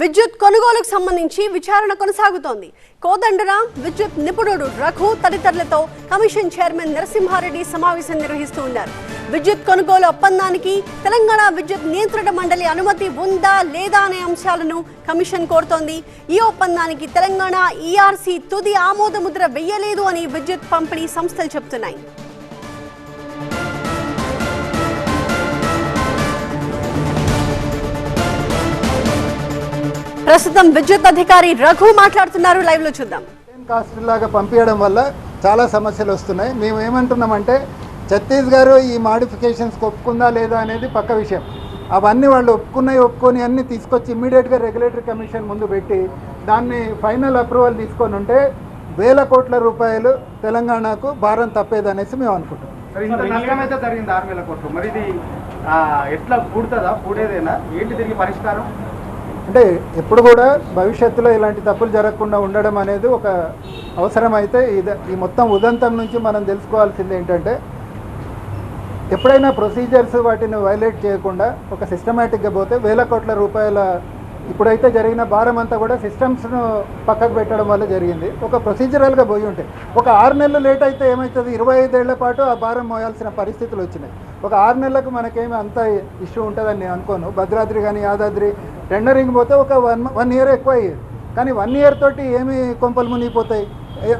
విద్యుత్ కొనుగోలుకు సంబంధించి విచారణ కొనసాగుతోంది. కోదండరాం విద్యుత్ నిపుణుడు రఘు తదితరులతో కమిషన్ చైర్మన్ నరసింహారెడ్డి సమావేశం నిర్వహిస్తూ ఉన్నారు. విద్యుత్ కొనుగోలు ఒప్పందానికి తెలంగాణ విద్యుత్ నియంత్రణ మండలి అనుమతి ఉందా లేదా అనే అంశాలను కమిషన్ కోరుతోంది. ఈ ఒప్పందానికి తెలంగాణ ఈఆర్సీ తుది ఆమోదముద్ర వెయ్యలేదు అని విద్యుత్ పంపిణీ సంస్థలు చెబుతున్నాయి. ప్రస్తుతం విద్యుత్ అధికారి రఘు మాట్లాడుతున్నారు. లైవ్లో చూద్దాం. కాస్ట్ లాగా పంపించడం వల్ల చాలా సమస్యలు వస్తున్నాయి. మేము ఏమంటున్నామంటే ఛత్తీస్ గారు ఈ మాడిఫికేషన్స్కి ఒప్పుకుందా లేదా అనేది పక్క విషయం. అవన్నీ వాళ్ళు ఒప్పుకున్నాయి ఒప్పుకొని అన్నీ తీసుకొచ్చి ఇమ్మీడియట్గా రెగ్యులేటరీ కమిషన్ ముందు పెట్టి దాన్ని ఫైనల్ అప్రూవల్ తీసుకొని ఉంటే వేల కోట్ల రూపాయలు తెలంగాణకు భారం తప్పేదనేసి మేము అనుకుంటున్నాం. మరి ఇంత నష్టం అయితే జరిగింది ఆరు వేల కోట్లు. మరి ఇది ఎట్లా పూడుతుందా? పూడేదేనా? ఏంటి దీనికి పరిష్కారం? అంటే ఎప్పుడు కూడా భవిష్యత్తులో ఇలాంటి తప్పులు జరగకుండా ఉండడం అనేది ఒక అవసరం అయితే ఇది ఈ మొత్తం ఉదంతం నుంచి మనం తెలుసుకోవాల్సింది ఏంటంటే ఎప్పుడైనా ప్రొసీజర్స్ వాటిని వైలేట్ చేయకుండా ఒక సిస్టమేటిక్గా పోతే వేల కోట్ల రూపాయల ఇప్పుడైతే జరిగిన భారం అంతా కూడా సిస్టమ్స్ను పక్కకు పెట్టడం వల్ల జరిగింది. ఒక ప్రొసీజరల్గా పోయి ఉంటాయి ఒక ఆరు నెలలు లేట్ అయితే ఏమవుతుంది ఇరవై ఐదేళ్ళ పాటు ఆ భారం మోయాల్సిన పరిస్థితులు వచ్చినాయి. ఒక ఆరు నెలలకు మనకేమి అంత ఇష్యూ ఉంటుందని నేను అనుకోను. భద్రాద్రి కానీ యాదాద్రి టెండరింగ్ పోతే ఒక వన్ వన్ ఇయర్ ఎక్కువ అయ్యేది కానీ వన్ ఇయర్ తోటి ఏమి కొంపలు మునిగిపోతాయి?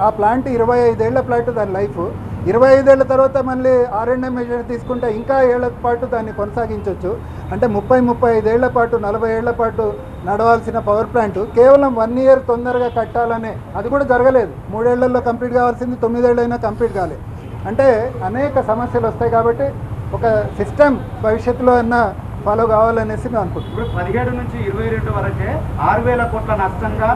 ఆ ప్లాంట్ ఇరవై ఐదేళ్ళ ప్లాంట్ దాని లైఫ్. ఇరవై ఐదేళ్ళ తర్వాత మళ్ళీ ఆర్ఎండ్ఎం మెజర్ తీసుకుంటే ఇంకా ఏళ్ళ పాటు దాన్ని కొనసాగించవచ్చు అంటే ముప్పై ముప్పై ఐదేళ్ళ పాటు నలభై ఏళ్ళ పాటు నడవాల్సిన పవర్ ప్లాంట్ కేవలం వన్ ఇయర్ తొందరగా కట్టాలనే అది కూడా జరగలేదు. మూడేళ్ళలో కంప్లీట్ కావాల్సింది తొమ్మిదేళ్ళైనా కంప్లీట్ కాలేదు అంటే అనేక సమస్యలు వస్తాయి కాబట్టి ఒక సిస్టమ్ భవిష్యత్తులో అన్న ఫాలో కావాలనేసి మేము అనుకుంటున్నాం. ఇప్పుడు పదిహేడు నుంచి ఇరవై రెండు వరకే ఆరు వేల కోట్ల నష్టంగా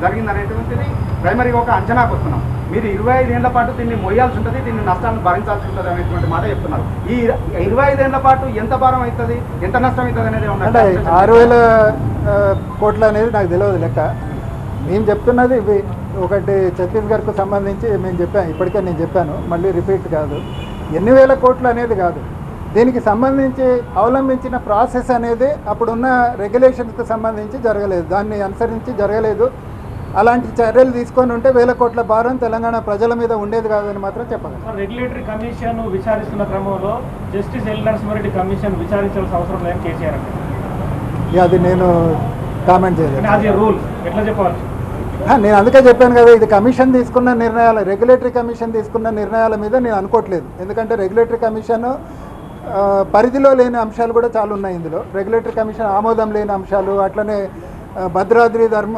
జరిగింది అనేటువంటిది ప్రైమరీగా ఒక అంచనాకు వస్తున్నాం మీరు ఇరవై ఐదేళ్ళ పాటు దీన్ని మొయ్యాల్సి ఉంటుంది దీన్ని నష్టాలను భరించాల్సి ఉంటుంది అనేటువంటి మాట చెప్తున్నారు. ఈ ఇర- ఇరవై ఐదేళ్ళ పాటు ఎంత భారం అవుతుంది ఎంత నష్టం అవుతుంది అనేది అంటే ఆరు వేల కోట్లు అనేది నాకు తెలియదు లెక్క. మేము చెప్తున్నది ఇవి ఒకటి ఛత్తీస్గఢ్కు సంబంధించి మేము చెప్పాను ఇప్పటికే నేను చెప్పాను మళ్ళీ రిపీట్ కాదు. ఎన్ని వేల కోట్లు అనేది కాదు. దీనికి సంబంధించి అవలంబించిన ప్రాసెస్ అనేది అప్పుడున్న రెగ్యులేషన్స్కి సంబంధించి జరగలేదు. దాన్ని అనుసరించి జరగలేదు. అలాంటి చర్యలు తీసుకొని ఉంటే వేల కోట్ల భారం తెలంగాణ ప్రజల మీద ఉండేది కాదని మాత్రం చెప్పగలను. సార్, రెగ్యులేటరీ కమిషన్ విచారిస్తున్న క్రమంలో జస్టిస్ ఎల్ నరసింహారెడ్డి కమిషన్ విచారించాల్సిన అవసరం లేదని కేసీఆర్ ఇక అది నేను కామెంట్ చేయలేదు. అంటే అది రూల్. ఎట్లా చెప్పాలి? నేను అందుకే చెప్పాను కదా ఇది కమిషన్ తీసుకున్న నిర్ణయాలు రెగ్యులేటరీ కమిషన్ తీసుకున్న నిర్ణయాల మీద నేను అనుకోవట్లేదు. ఎందుకంటే రెగ్యులేటరీ కమిషన్ పరిధిలో లేని అంశాలు కూడా చాలా ఉన్నాయి ఇందులో. రెగ్యులేటరీ కమిషన్ ఆమోదం లేని అంశాలు అట్లనే భద్రాద్రి ధర్మ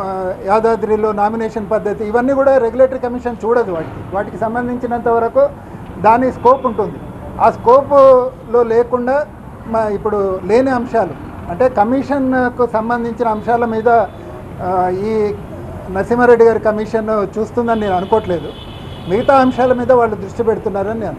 యాదాద్రిలో నామినేషన్ పద్ధతి ఇవన్నీ కూడా రెగ్యులేటరీ కమిషన్ చూడదు వాటికి. వాటికి సంబంధించినంత వరకు దాని స్కోప్ ఉంటుంది. ఆ స్కోపులో లేకుండా మా ఇప్పుడు లేని అంశాలు అంటే కమిషన్కు సంబంధించిన అంశాల మీద ఈ నరసింహారెడ్డి గారి కమిషన్ చూస్తుందని నేను అనుకోవట్లేదు మిగతా అంశాల మీద వాళ్ళు దృష్టి పెడుతున్నారని నేను